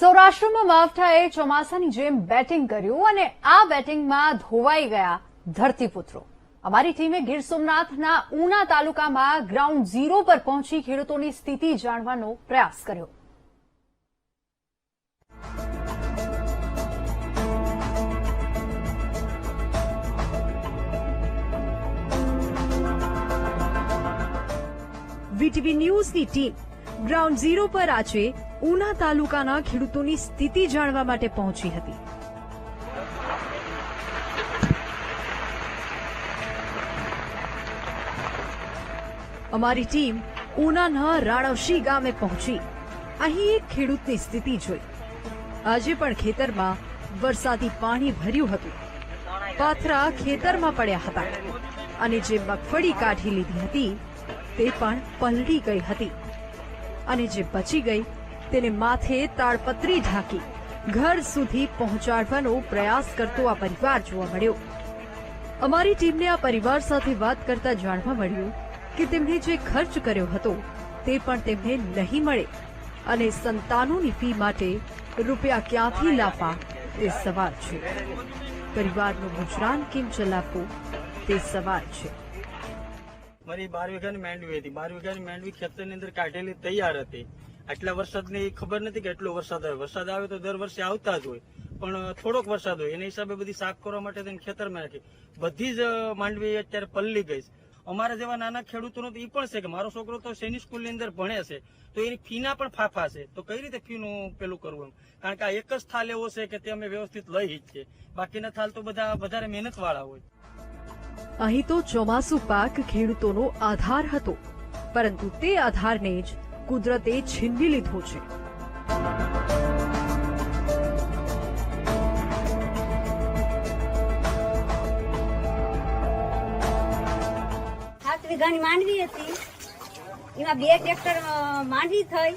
સૌરાષ્ટ્રમાં માવઠાએ ચોમાસાની જેમ બેટિંગ કર્યું અને આ બેટિંગમાં ધોવાઈ ગયા ધરતીપુત્રો. અમારી ટીમે ગીર સોમનાથના ઉના તાલુકામાં ગ્રાઉન્ડ ઝીરો પર પહોંચી ખેડૂતોની સ્થિતિ જાણવાનો પ્રયાસ કર્યો. વીટીવી ન્યૂઝની ટીમ ગ્રાઉન્ડ ઝીરો પર આજે ઉના તાલુકાના ખેડૂતોની સ્થિતિ જાણવા માટે પહોંચી હતી. અમારી ટીમ ઉનાના રાણવશી ગામે પહોંચી. અહીં એક ખેડૂતની સ્થિતિ જોઈ. આજે પણ ખેતરમાં વરસાદી પાણી ભર્યું હતું. પાથરા ખેતરમાં પડ્યા હતા અને જે મગફળી કાઢી લીધી હતી, તે પણ પલળી ગઈ હતી. અને જે બચી ગઈ, તેને માથે તાડપત્રી ઢાંકી ઘર સુધી પહોંચાડવાનો પ્રયાસ કરતો આ પરિવાર જોવા મળ્યો. અમારી ટીમને આ પરિવાર સાથે વાત કરતા જાણવા મળ્યું કે તેમણે જે ખર્ચ કર્યો હતો, તે પણ તેમને નહીં મળે અને સંતાનોની ફી માટે રૂપિયા ક્યાંથી લાવવા તે સવાલ છે. પરિવારનું ગુજરાન કેમ ચલાવવું, તે સવાલ છે. મારી બાર વીઘાની માંડવી હતી. બાર વીઘાની માંડવી ખેતરની અંદર કાઢેલી તૈયાર હતી. આટલા વરસાદની ખબર નથી કે એટલો વરસાદ આવે. વરસાદ આવે તો દર વર્ષે આવતા જ હોય. પણ થોડોક વરસાદ હોય. એના હિસાબે બધી સાફ કરવા માટે તેને ખેતરમાં રાખી. બધી જ માંડવી અત્યારે પલ્લી ગઈ. અમારા જેવા નાના ખેડૂતોનો તો એ પણ છે કે મારો છોકરો તો સૈનિક સ્કૂલની અંદર ભણે છે, તો એની ફીના પણ ફાફા છે. તો કઈ રીતે ફીનું પેલું કરવું એમ? કારણ કે આ એક જ થાલ એવો છે કે તે અમે વ્યવસ્થિત લઈ જ છે બાકીના થાલ તો બધા વધારે મહેનત વાળા હોય. અહીં તો ચોમાસુ પાક ખેડૂતોનો આધાર હતો, પરંતુ તે આધારને જ કુદરતે છીનવી લીધો છે. સાત વીઘાની માંડવી હતી. એમાં બે ટ્રેક્ટર માંડવી થઈ,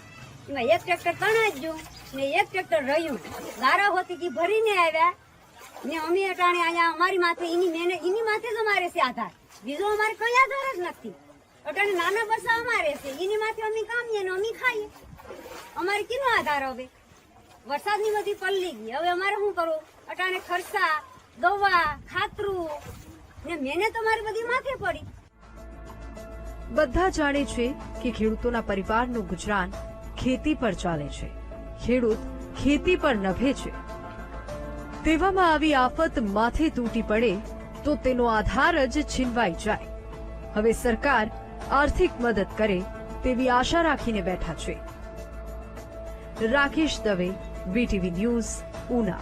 એમાં એક ટ્રેક્ટર તણાઈ ગયું ને એક ટ્રેક્ટર રહ્યું. ગારા હોતી કે ભરીને આવ્યા. ને અમે અટાણે અહીંયા અમારી માથે, એની મેને એની માથે જ અમારે છે આધાર. બીજો અમારે કઈ આધાર જ નથી. અટાણે નાના બસા અમારે છે. એની માથે અમે કામીએ ને અમે ખાઈએ. અમારે કેનો આધાર હવે? વરસાદની બધી પલ્લી ગઈ. હવે અમારે શું કરવું? અટાણે ખર્ચા, દવા, ખાતરું ને મેને તો મારી બધી માથે પડી. બધા જાણે છે કે ખેડૂતોના પરિવારનું ગુજરાન ખેતી પર ચાલે છે. ખેડૂત ખેતી પર નભે છે. તેવામાં આવી આફત માથે તૂટી પડે, તો તેનો આધાર જ છીનવાઈ જાય. હવે સરકાર આર્થિક મદદ કરે તેવી આશા રાખીને બેઠા છે. Rakesh Dave, VTV news, Una.